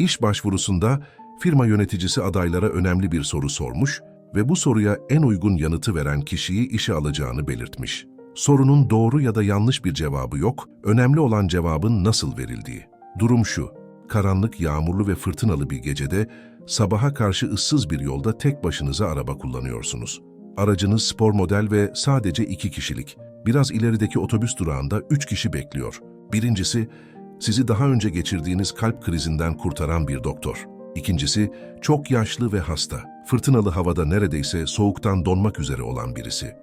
İş başvurusunda firma yöneticisi adaylara önemli bir soru sormuş ve bu soruya en uygun yanıtı veren kişiyi işe alacağını belirtmiş. Sorunun doğru ya da yanlış bir cevabı yok, önemli olan cevabın nasıl verildiği. Durum şu, karanlık, yağmurlu ve fırtınalı bir gecede sabaha karşı ıssız bir yolda tek başınıza araba kullanıyorsunuz. Aracınız spor model ve sadece iki kişilik. Biraz ilerideki otobüs durağında üç kişi bekliyor. Birincisi, sizi daha önce geçirdiğiniz kalp krizinden kurtaran bir doktor. İkincisi, çok yaşlı ve hasta. Fırtınalı havada neredeyse soğuktan donmak üzere olan birisi.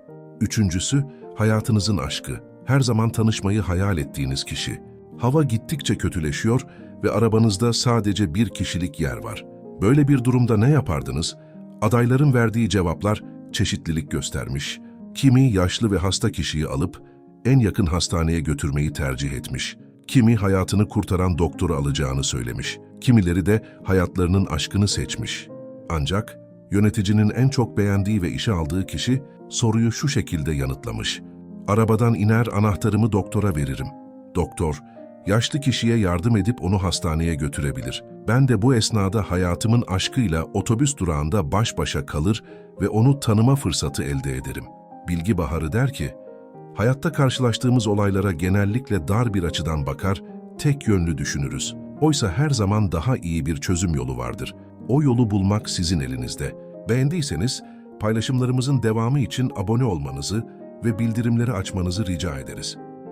Üçüncüsü, hayatınızın aşkı. Her zaman tanışmayı hayal ettiğiniz kişi. Hava gittikçe kötüleşiyor ve arabanızda sadece bir kişilik yer var. Böyle bir durumda ne yapardınız? Adayların verdiği cevaplar çeşitlilik göstermiş. Kimi yaşlı ve hasta kişiyi alıp en yakın hastaneye götürmeyi tercih etmiş. Kimi hayatını kurtaran doktoru alacağını söylemiş. Kimileri de hayatlarının aşkını seçmiş. Ancak yöneticinin en çok beğendiği ve işe aldığı kişi soruyu şu şekilde yanıtlamış. Arabadan iner anahtarımı doktora veririm. Doktor, yaşlı kişiye yardım edip onu hastaneye götürebilir. Ben de bu esnada hayatımın aşkıyla otobüs durağında baş başa kalır ve onu tanıma fırsatı elde ederim. Bilgi Baharı der ki, hayatta karşılaştığımız olaylara genellikle dar bir açıdan bakar, tek yönlü düşünürüz. Oysa her zaman daha iyi bir çözüm yolu vardır. O yolu bulmak sizin elinizde. Beğendiyseniz paylaşımlarımızın devamı için abone olmanızı ve bildirimleri açmanızı rica ederiz.